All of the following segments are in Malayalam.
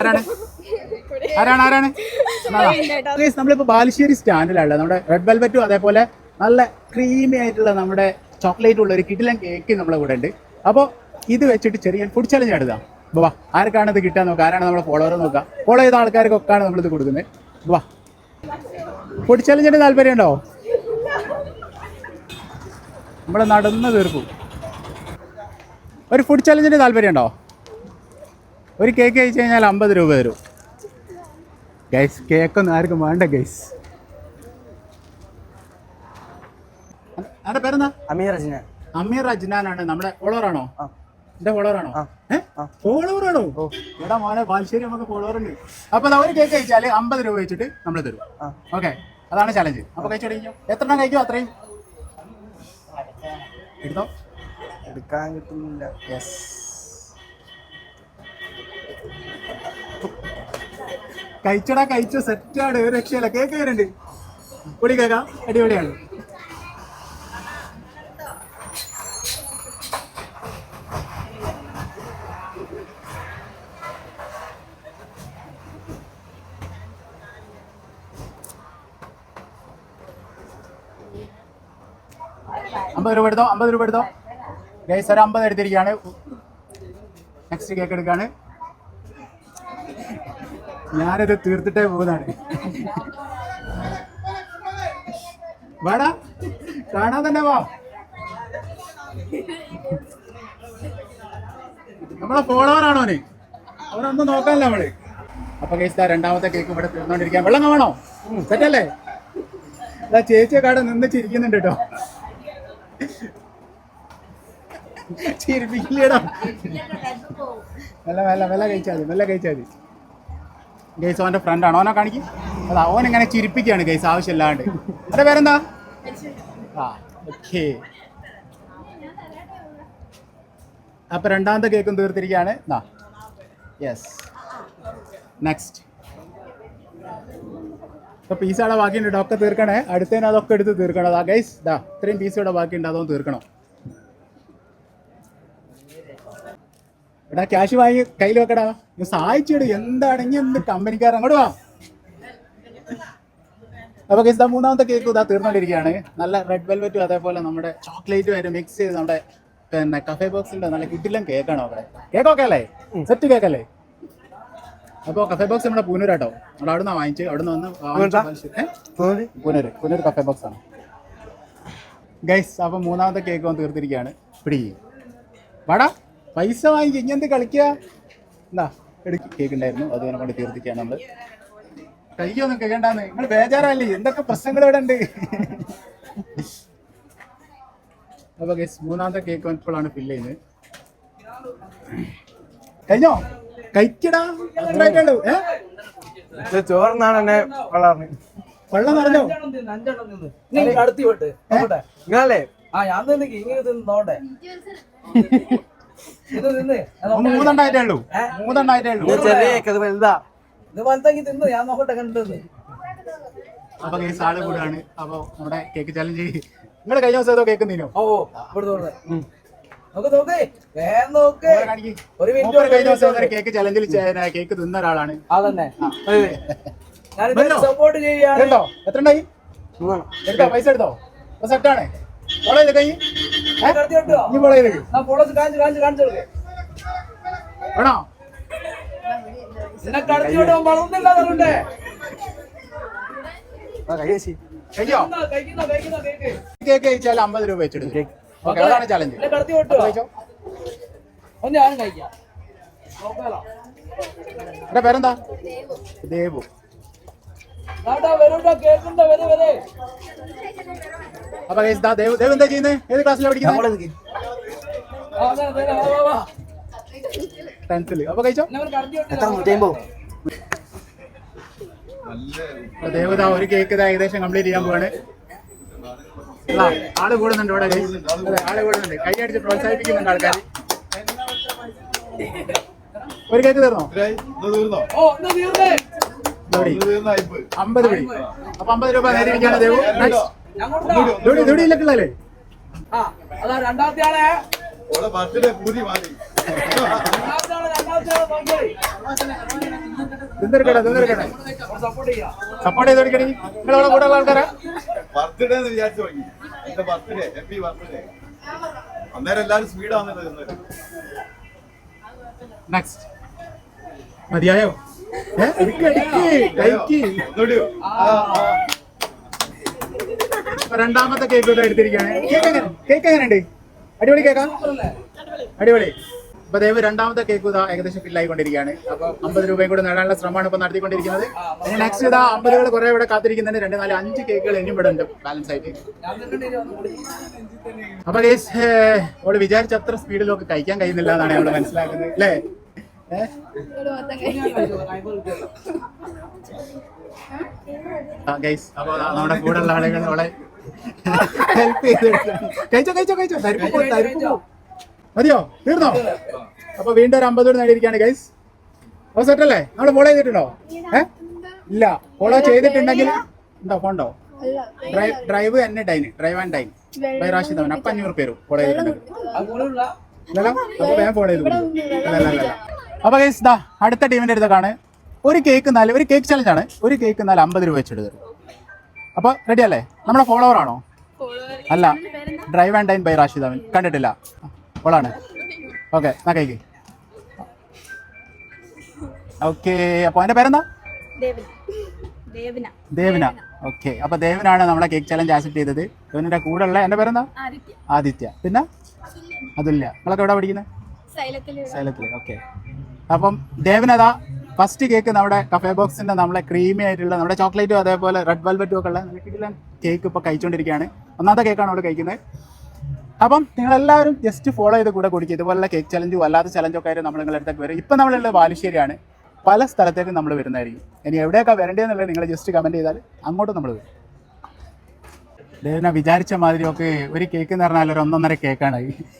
ആരാണ്? ആരാണ് ആരാണ്? നമ്മളിപ്പോ ബാലുശ്ശേരി സ്റ്റാൻഡിലുള്ള നമ്മുടെ റെഡ് വെൽവെറ്റും അതേപോലെ നല്ല ക്രീമി ആയിട്ടുള്ള നമ്മുടെ ചോക്ലേറ്റ് ഉള്ള ഒരു കിടിലൻ കേക്ക് നമ്മളെ കൂടെ ഉണ്ട് അപ്പോൾ ഇത് വെച്ചിട്ട് ചെറിയ ഫുഡ് ചലഞ്ച് എടുക്കാം വാ ആർക്കാണ് ഇത് കിട്ടാൻ നോക്കുക? ആരാണ് നമ്മുടെ ഫോളോവർ നോക്കുക? ഫോളോ ചെയ്ത ആൾക്കാർക്കൊക്കെയാണ് നമ്മളിത് കൊടുക്കുന്നത്. വാ. ഫുഡ് ചലഞ്ചിന് താല്പര്യം ഉണ്ടോ? നമ്മൾ നടന്ന് തീർക്കും. ഒരു ഫുഡ് ചലഞ്ചിന് താല്പര്യം ഉണ്ടോ? ഒരു കേക്ക് കഴിച്ചു കഴിഞ്ഞാൽ അമ്പത് രൂപ തരും ഗൈസ് കേക്കൊന്നും ആർക്കും വേണ്ട ഗൈസ് അതെ പേരെന്താ? അമീർ അമീർ അജ്നാനാണ് നമ്മുടെ ഫോളോവറാണോ. എന്റെ ഫോളോവറാണോ. ഫോളോവറാണോ എടാ മോനെ ബാലുശ്ശേരി നമുക്ക് ഫോളോവർ ഉണ്ട്. അപ്പൊ ഒരു കേക്ക് കഴിച്ചാൽ അമ്പത് രൂപ വെച്ചിട്ട് നമ്മൾ തരും. ഓക്കെ അതാണ് ചലഞ്ച് അപ്പൊ കഴിച്ചു തുടങ്ങിയോ എത്ര എണ്ണം കഴിക്കും അത്രയും? എടുത്തോ? എടുക്കാൻ കിട്ടുന്നില്ല. യെസ് കഴിച്ചടാ കഴിച്ചു. സെറ്റാണ് ഒരു രക്ഷയില്ല. കേക്ക് വരുന്നുണ്ട് പൊടി കേക്കാ. അടിപൊളിയാണ്. അമ്പത് രൂപ എടുത്തോ? അമ്പത് രൂപ എടുത്തോ? ഗൈസ് ഒരു അമ്പത് എടുത്തിരിക്കുകയാണ്. നെക്സ്റ്റ് കേക്ക് എടുക്കാണ് ഞാനിത് തീർത്തിട്ടേ പോകുന്നതാണ് വേടാ കാണാൻ തന്നെ വാ. നമ്മളെ ഫോളോവർ ആണോ അവന്? അവനൊന്നും നോക്കാനല്ല നമ്മൾ അപ്പൊ കേസ് രണ്ടാമത്തെ കേക്ക് ഇവിടെ തീർന്നോണ്ടിരിക്കാൻ വെള്ളം വേണോ? സെറ്റല്ലേ അതാ ചേച്ചിയെ കാട് നിന്ന് ചിരിക്കുന്നുണ്ട് കേട്ടോ. ചിരിപ്പിക്കില്ലേടാ. വെല്ല വെല്ല വെല്ല കഴിച്ചാൽ മതി വെല്ല കഴിച്ചാൽ മതി. ഗൈസ് അവന്റെ ഫ്രണ്ടാണ് ഓനെ കാണിക്കും. അതാ ഓൻ ഇങ്ങനെ ചിരിപ്പിക്കുകയാണ് ഗൈസ് ആവശ്യമില്ലാണ്ട്. എന്റെ പേരെന്താ? ആ ഓക്കെ അപ്പൊ രണ്ടാമത്തെ കേക്കും തീർത്തിരിക്കുകയാണ്. ദാ. യെസ് നെക്സ്റ്റ് ഇപ്പൊ പീസ് അവിടെ ബാക്കിയുണ്ട്. ഡോക്ടർ തീർക്കണേ. അടുത്തതിന് അതൊക്കെ എടുത്ത് തീർക്കണം. അതാ ഗൈസ് ദാ ഇത്രയും പീസ് ഇവിടെ ബാക്കിയുണ്ട്. അതൊന്നും തീർക്കണം. എടാ ക്യാഷ് വാങ്ങി കയ്യിൽ വെക്കടാ. നീ സഹായിച്ചിട്. എന്താണെങ്കിൽ എന്ത് കമ്പനിക്കാർ അങ്ങോട്ട് വാ. അപ്പൊ കേസ് മൂന്നാമത്തെ കേക്ക് ഇതാ തീർന്നുകൊണ്ടിരിക്കുകയാണ് നല്ല റെഡ് വെൽവെറ്റും അതേപോലെ നമ്മുടെ ചോക്ലേറ്റും ആയിട്ട് മിക്സ് ചെയ്ത് നമ്മുടെ പിന്നെ കഫേ ബോക്സിന്റെ നല്ല കിട്ടിലും കേക്കാണ് അവിടെ. കേക്കോക്കല്ലേ സെറ്റ് കേക്കല്ലേ അപ്പൊ കഫേ ബോക്സ് നമ്മുടെ പൂനൂരാട്ടോ നമ്മൾ അവിടെ നിന്നാണ് വാങ്ങിച്ച്. അവിടെ നിന്ന് വന്ന്? പൂനൂര്? പൂനൂര്. കഫേ ബോക്സ് ആണ്. ഗൈസ് അപ്പൊ മൂന്നാമത്തെ കേക്ക് വന്ന് തീർത്തിരിക്കുകയാണ്. പിടി. വാടാ. പൈസ വാങ്ങിക്കുക ഇങ്ങനത്തെ കളിക്കുക എന്താ എടുക്ക്. കേക്ക് ഉണ്ടായിരുന്നു. അത് കൊണ്ട് തീർത്തിക്കാണ് നമ്മൾ. കയ്യൊന്നും കേൾക്കണ്ടാന്ന് നിങ്ങൾ ബേജാറല്ലേ എന്തൊക്കെ പ്രശ്നങ്ങൾ ഇവിടെ ഉണ്ട്? അപ്പൊ ഗൈസ് മൂന്നാമത്തെ കേക്ക് വന്നപ്പോഴാണ് ഫില്ല് ചെയ്യുന്നത്. കഴിഞ്ഞോ? കഴിക്കടാ. അത്രയൊക്കെയുള്ളൂ. ഏ? ചോറിനാണ് എന്നെ വളർന്ന്. വെള്ളം നിറഞ്ഞോ? നീ കടത്തി വിട്ട്. നോക്കട്ടെ. നിങ്ങളല്ലേ? ആ ഞാൻ തന്നെ ഇങ്ങനെ തിന്ന് നോട്ടെ മൂന്നെണ്ണായിട്ടേ ഉള്ളൂ. മൂന്നെണ്ണായിട്ടേ ഉള്ളൂ. ചെറിയ വലുതാ. ഇത് വലുതാക്കി തിന്ന്. ഞാൻ നോക്കട്ടെ കണ്ടത് അപ്പൊ കേസ് ആൾ കൂടാണ്. അപ്പൊ നമ്മുടെ കേക്ക് ചലഞ്ച് നിങ്ങൾ കഴിഞ്ഞ ദിവസം ഏതോ കേക്ക് നീനോ ഓ ഇവിടെ കഴിഞ്ഞ ദിവസം കേക്ക് ചലഞ്ചിൽ കേക്ക് തിന്ന ഒരാളാണ്. അതന്നെ. സപ്പോർട്ട് ചെയ്യാണ് എടുത്തോ എത്ര ഉണ്ടായി മൂന്നെണ്ണം എടുത്തോ പൈസ എടുത്തോ? സെറ്റാണ് കൈ ഫോളോ ചെയ്ത് ഞാൻ ഫോളോസ് കാണിച്ച് കാണിച്ച് കാണിച്ചു കൊടുക്കേ. വേണോ? എന്നെ കടത്തി വിട്ടോ വളർന്നില്ല അതുകൊണ്ടേ കഴിക്കുന്ന കഴിക്കുന്ന കേക്ക് കഴിച്ചാൽ അമ്പത് രൂപ വെച്ചെടുക്കും ഓക്കെ അതാണ് ചലഞ്ച് ഒന്ന് ഞാനും കഴിക്കാം. എന്റെ പേരെന്താ? ദേവു. കേക്കുണ്ടോ വരെ വരെ. അപ്പൊ ദേവ് ദാ ദേവു ദേവു എന്താ ചെയ്യുന്നത് ഏത് ക്ലാസ്സിലാണ് പഠിക്കുന്നത്. ടെൻത്തിൽ അപ്പൊ കഴിച്ചോ? ദേവത ഒരു കേക്ക് ഏകദേശം കംപ്ലീറ്റ് ചെയ്യാൻ പോവാണ്. ആൾ കൂടുന്നുണ്ട് ഇവിടെ അതെ, ആൾ കൂടുന്നുണ്ട്. കൈയടിച്ച് പ്രോത്സാഹിപ്പിക്കുന്നുണ്ട് ആൾക്കാർ ഒരു കേക്ക് തീർന്നോ. അമ്പത് പിടി. അപ്പൊ അമ്പത് രൂപ നേരിടിക്കാണ് ദേവു. ഇതോടി ആ അതാ രണ്ടാമത്തെ ആളെ. സപ്പോർട്ട് ചെയ്യാം. സപ്പോർട്ട് ചെയ്ത് കൊടുക്കണി നിങ്ങളവിടെ കൂടെ ഉള്ള ആൾക്കാരാ? ബർത്ത്ഡേ എന്ന് വിചാരിച്ചു തുടങ്ങി. എന്റെ ബർത്ത്ഡേ ഹാപ്പി ബർത്ത്ഡേ. അന്നേരം എല്ലാരും സ്പീഡ് ആവുന്നത് നെക്സ്റ്റ് മതിയായോ? എനിക്ക് കഴിക്ക്. രണ്ടാമത്തെ കേക്ക് എടുത്തിരിക്കുകയാണ്. കേക്ക് എങ്ങനെ? കേക്ക് എങ്ങനെയുണ്ട്? അടിപൊളി കേക്കാ അടിപൊളി. അപ്പൊ ദയവ് രണ്ടാമത്തെ കേക്ക് ഇതാ ഏകദേശം ഫില്ലായിക്കൊണ്ടിരിക്കുകയാണ് അപ്പൊ അമ്പത് രൂപയും കൂടെ നേടാനുള്ള ശ്രമമാണ് ഇപ്പൊ നടത്തിക്കൊണ്ടിരിക്കുന്നത്. ഇനി നെക്സ്റ്റ് ഇതാ അമ്പതുകൾ കുറെ ഇവിടെ കാത്തിരിക്കുന്നുണ്ട്. രണ്ട് നാല് അഞ്ച് കേക്കുകൾ ഇനിയും ഇവിടെ ഉണ്ട് ബാലൻസ് ആയിട്ട്. അപ്പൊ ഗേസ് അവൾ വിചാരിച്ച അത്ര സ്പീഡിൽ ഒക്കെ കഴിക്കാൻ കഴിയുന്നില്ല എന്നാണ് അവൾ മനസ്സിലാക്കുന്നത്. അല്ലേ? ഗൈസ് അപ്പൊ നമ്മുടെ കൂടെ ഉള്ള ആളുകൾ അവളെ ഹെൽപ്പ് കഴിച്ചോ കഴിച്ചോ കഴിച്ചോ. തരിപ്പ് പോ, തരിപ്പ് പോ. മതിയോ? തീർന്നോ? അപ്പൊ വീണ്ടും ഒരു അമ്പത് നേടിയിരിക്കാണ് ഗൈസ് അപ്പൊ സെറ്റ് അല്ലേ? നമ്മൾ ഫോളോ ചെയ്തിട്ടുണ്ടോ? ഏ? ഇല്ല. ഫോളോ ചെയ്തിട്ടുണ്ടെങ്കിൽ ഉണ്ടോ? ഫോണ്ടോ ഡ്രൈവ് ഡ്രൈവ് തന്നെ dine drive and dine by Rashid അവൻ അപ്പൊ അഞ്ഞൂറ് പേരും ഫോളോ ചെയ്തിട്ടുണ്ടെങ്കിൽ. വേഗം ഫോളോ ചെയ്ത്. അപ്പൊ ഗൈസ് ദാ അടുത്ത ടീമിന്റെ അടുത്താണ് ഒരു കേക്ക് നാല് ഒരു കേക്ക് ചലഞ്ച് ആണ്. ഒരു കേക്ക് നാല് അമ്പത് രൂപ വെച്ചിട്ട് തരും. അപ്പൊ റെഡി അല്ലേ? നമ്മുടെ ഫോളോവർ ആണോ? അല്ല. Drive and dine by Rashid അവൻ. കണ്ടിട്ടില്ല. ഓളാണ്. ഓക്കെ എന്നാ കൈക്ക് ഓക്കെ അപ്പൊ അതിന്റെ പേരെന്താ? ദേവന. ദേവന. ദേവന. ഓക്കെ അപ്പൊ ദേവനാണ് നമ്മളെ കേക്ക് ചലഞ്ച് ആക്സെപ്റ്റ് ചെയ്തത്. ദേവനിന്റെ കൂടെ ഉള്ള എന്റെ പേരെന്താ? ആദിത്യ. ആദിത്യ. പിന്നെ? അതില്ല നിങ്ങളൊക്കെ എവിടെ പഠിക്കുന്നത് സൈലത്തിൽ സൈലത്തിൽ. ഓക്കെ അപ്പം ദേവനതാ ഫസ്റ്റ് കേക്ക് നമ്മുടെ കഫേ ബോക്സിന്റെ നമ്മളെ ക്രീമി ആയിട്ടുള്ള നമ്മുടെ ചോക്ലേറ്റും അതേപോലെ റെഡ് വെൽവെറ്റും ഒക്കെ ഉള്ള നല്ല കേക്ക് ഇപ്പൊ കഴിച്ചുകൊണ്ടിരിക്കുകയാണ് ഒന്നാമത്തെ കേക്കാണ് അവിടെ കഴിക്കുന്നത്. അപ്പം നിങ്ങളെല്ലാവരും ജസ്റ്റ് ഫോളോ ചെയ്ത് കൂടെ കുടിക്കുക ഇതുപോലുള്ള കേക്ക് ചലഞ്ചും അല്ലാത്ത ചലഞ്ചും ഒക്കെ ആയിട്ട് നമ്മൾ നിങ്ങളുടെ അടുത്തേക്ക് വരും. ഇപ്പം നമ്മളുള്ളത് ബാലുശ്ശേരിയാണ് പല സ്ഥലത്തേക്കും നമ്മൾ വരുന്നതായിരിക്കും. ഇനി എവിടെയൊക്കെ വരേണ്ടതെന്നുള്ളത് നിങ്ങൾ ജസ്റ്റ് കമന്റ് ചെയ്താൽ അങ്ങോട്ട് നമ്മൾ വരും. ദേവന വിചാരിച്ച മാതിരിയൊക്കെ ഒരു കേക്ക് എന്ന് പറഞ്ഞാൽ ഒരു ഒന്നൊന്നര കേക്കാണ്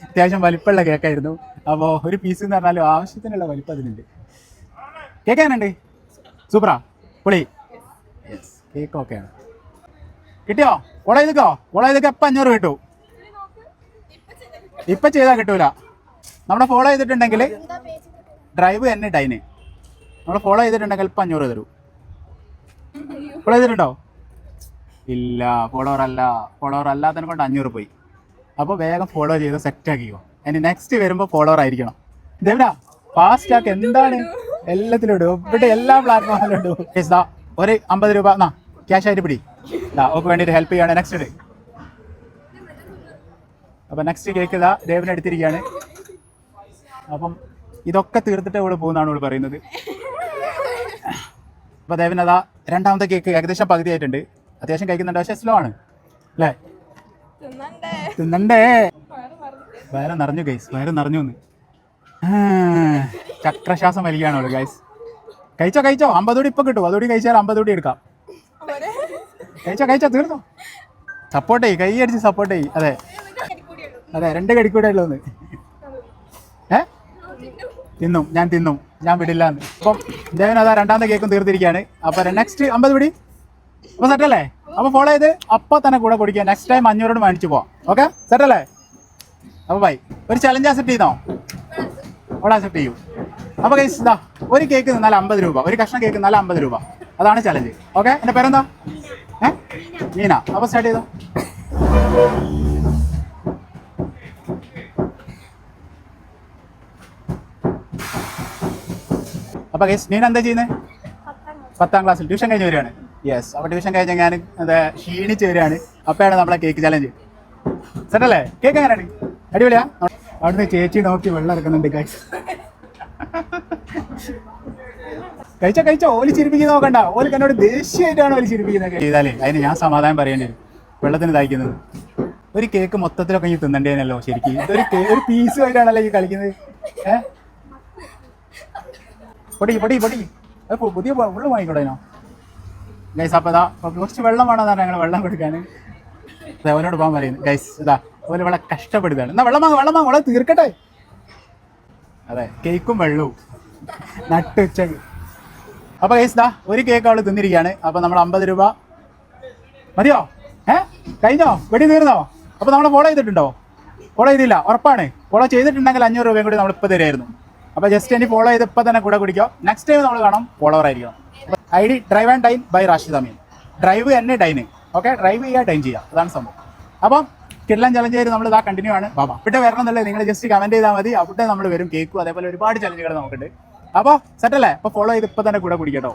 അത്യാവശ്യം വലിപ്പമുള്ള കേക്കായിരുന്നു അപ്പോൾ ഒരു പീസ് എന്ന് പറഞ്ഞാൽ ആവശ്യത്തിനുള്ള വലിപ്പം അതിനുണ്ട്. കേക്ക് എങ്ങനെയുണ്ട് സൂപ്പറാ. പൊളി. യെസ് കേക്ക് ഓക്കെയാണ് കിട്ടിയോ? ഓള ചെയ്തോ ഓള ചെയ്തൊക്കെ എപ്പം അഞ്ഞൂറ് കിട്ടൂ. ഇപ്പം ചെയ്താൽ കിട്ടൂല. നമ്മളെ ഫോളോ ചെയ്തിട്ടുണ്ടെങ്കിൽ ഡ്രൈവ് തന്നെ ഡൈന് നമ്മൾ ഫോളോ ചെയ്തിട്ടുണ്ടെങ്കിൽ ഇപ്പം അഞ്ഞൂറ് തരൂ. ഫോളോ ചെയ്തിട്ടുണ്ടോ? ഇല്ല ഫോളോവർ അല്ല. ഫോളോവർ അല്ലാത്തതിനെ കൊണ്ട് അഞ്ഞൂറ് പോയി. അപ്പോൾ വേഗം ഫോളോ ചെയ്ത് സെറ്റ് ആക്കിക്കോ. ഇനി നെക്സ്റ്റ് വരുമ്പോൾ ഫോളോവർ ആയിരിക്കണം. ഇതെവിടാ? ഫാസ്റ്റ് ആക്ക്. എന്താണ്? എല്ലാത്തിലും ഇടും. ഇവിടെ എല്ലാ പ്ലാറ്റ്ഫോമിലും ഇടും. ദാ ഒരു അമ്പത് രൂപ എന്നാ ക്യാഷ് ആയിട്ട് പിടി. ദാ ഓക്ക് വേണ്ടിയിട്ട് ഹെൽപ്പ് ചെയ്യാണ്. നെക്സ്റ്റ് ഡേ അപ്പം നെക്സ്റ്റ് കേക്ക് ഇതാ ദേവൻ എടുത്തിരിക്കുകയാണ്. അപ്പം ഇതൊക്കെ തീർത്തിട്ട് ഇവിടെ പോകുന്നതാണ് ഇവിടെ പറയുന്നത്. അപ്പോൾ ദേവൻ അതാ രണ്ടാമത്തെ കേക്ക് ഏകദേശം പകുതി ആയിട്ടുണ്ട് അത്യാവശ്യം കഴിക്കുന്നുണ്ട് പക്ഷേ സ്ലോ ആണ്. അല്ലേ? തിന്നണ്ടേ? വയറ് നിറഞ്ഞു. ഗൈസ് വയറ് നിറഞ്ഞു എന്ന്. ചക്രശ്വാസം വലിക്കുകയാണോ ഗൈസ് കഴിച്ചോ കഴിച്ചോ. അമ്പത് കൂടി ഇപ്പൊ കിട്ടും. അതോടി കഴിച്ചാൽ അമ്പത് കൂടി എടുക്കാം. കഴിച്ചോ കഴിച്ചോ തീർന്നോ? സപ്പോർട്ട് ചെയ്യ്. കൈ അടിച്ച് സപ്പോർട്ട് ചെയ്യ്. അതെ. അതെ രണ്ട് കടിക്കൂടെ ഉള്ളൂന്ന് ഏ? തിന്നും. ഞാൻ തിന്നും. ഞാൻ വിടില്ല എന്ന്. അപ്പം ദേവൻ അതാ രണ്ടാമത്തെ കേക്കും തീർത്തിരിക്കുകയാണ്. അപ്പൊ നെക്സ്റ്റ് അമ്പത് പിടി. അപ്പൊ സെറ്റല്ലേ അപ്പൊ ഫോളോ ചെയ്ത് അപ്പൊ തന്നെ കൂടെ കുടിക്കുക. നെക്സ്റ്റ് ടൈം അഞ്ഞൂറോട് മേടിച്ചു പോവാം. ഓക്കെ സെറ്റല്ലേ അപ്പൊ ബൈ ഒരു ചലഞ്ച് സെറ്റ് ചെയ്യുന്നോ അവിടെ അക്സെപ്റ്റ് ചെയ്യും. അപ്പൊ ഗൈസ് ഇതാ ഒരു കേക്ക് നിന്നാൽ അമ്പത് രൂപ ഒരു കഷ്ണം കേക്ക് നിന്നാൽ അമ്പത് രൂപ. അതാണ് ചലഞ്ച് ഓക്കെ എന്റെ പേരെന്താ? ഏ? മീന. അപ്പൊ സ്റ്റാർട്ട് ചെയ്തോ. അപ്പൊ ഗൈസ് മീന എന്താ ചെയ്യുന്നത് പത്താം ക്ലാസ്സിൽ ട്യൂഷൻ കഴിഞ്ഞ് വരികയാണ്. യെസ് അപ്പൊ ട്യൂഷൻ കഴിഞ്ഞ ഞാൻ എന്താ ക്ഷീണിച്ച് വരികയാണ്. അപ്പോഴാണ് നമ്മളെ കേക്ക് ചലഞ്ച് സെറ്റല്ലേ കേക്ക് എങ്ങനെയാണ്? അടിപൊളിയാ? അവിടുന്ന് ചേച്ചി നോക്കി വെള്ളം ഇറക്കുന്നുണ്ട് ഗൈസ് കഴിച്ച കഴിച്ച. ഓലി ചിരിപ്പിക്കുന്ന നോക്കണ്ട. ഓലി എന്നോട് ദേഷ്യമായിട്ടാണ് ഓലി ചിരിപ്പിക്കുന്നത് ചെയ്താലേ അതിന് ഞാൻ സമാധാനം പറയേണ്ടി വരും. വെള്ളത്തിന് തയ്ക്കുന്നത് ഒരു കേക്ക് മൊത്തത്തിലൊക്കെ ഈ തിന്നണ്ടേനല്ലോ ശരിക്കും. ഇതൊരു ഒരു പീസ് ആയിട്ടാണല്ലോ ഈ കളിക്കുന്നത്. ഏഹ് പൊടി പൊടി പൊടി. പുതിയ ഉള്ളു വാങ്ങിക്കൂടാനോ ഗൈസ് അപ്പോൾ ഇതാ അപ്പൊ കുറച്ച് വെള്ളം വേണമെന്നാണ് ഞങ്ങൾ വെള്ളം കൊടുക്കാൻ അവനോട് പോകാൻ പറയുന്നത് ഗൈസ് ഇതാ. അതുപോലെ വളരെ കഷ്ടപ്പെടുകയാണ്. എന്നാ വെള്ളം വാങ്ങ വെള്ളം വാങ്ങ വളരെ തീർക്കട്ടെ. അതെ കേക്കും വെള്ളവും. നട്ട് ഉച്ച അപ്പൊ ഗൈസ് ദാ ഒരു കേക്ക് അവൾ തിന്നിരിക്കുകയാണ്. അപ്പൊ നമ്മൾ അമ്പത് രൂപ. മതിയോ? ഏ? കഴിഞ്ഞോ? വെടി തീർന്നോ? അപ്പൊ നമ്മൾ ഫോളോ ചെയ്തിട്ടുണ്ടോ? ഫോളോ ചെയ്തില്ല. ഉറപ്പാണ്. ഫോളോ ചെയ്തിട്ടുണ്ടെങ്കിൽ അഞ്ഞൂറ് രൂപയും കൂടി നമ്മൾ ഇപ്പൊ തരുമായിരുന്നു അപ്പോൾ ജസ്റ്റ് ഇനി ഫോളോ ചെയ്ത് ഇപ്പം തന്നെ കൂടെ കുടിക്കോ. നെക്സ്റ്റ് ടൈം നമ്മൾ കാണാം ഫോളോവർ ആയിരിക്കണം. I D drive and dine by Rashid Ameen. Drive തന്നെ ഡൈന് ഓക്കെ ഡ്രൈവ് ചെയ്യുക ഡൈൻ ചെയ്യുക അതാണ് സംഭവം. അപ്പം കിടലൻ ചലഞ്ച് ചെയ്ത് നമ്മൾ ഇതാ കണ്ടിന്യൂ ആണ് അവിടെ വരണം എന്നുള്ളത് നിങ്ങൾ ജസ്റ്റ് കമന്റ് ചെയ്താൽ മതി. അവിടെ നമ്മൾ വരും കേക്കും അതേപോലെ ഒരുപാട് ചലഞ്ചുകൾ നമുക്കുണ്ട്. അപ്പോൾ സെറ്റല്ലേ അപ്പോൾ ഫോളോ ചെയ്ത് ഇപ്പം തന്നെ കൂടെ കുടിക്കട്ടോ.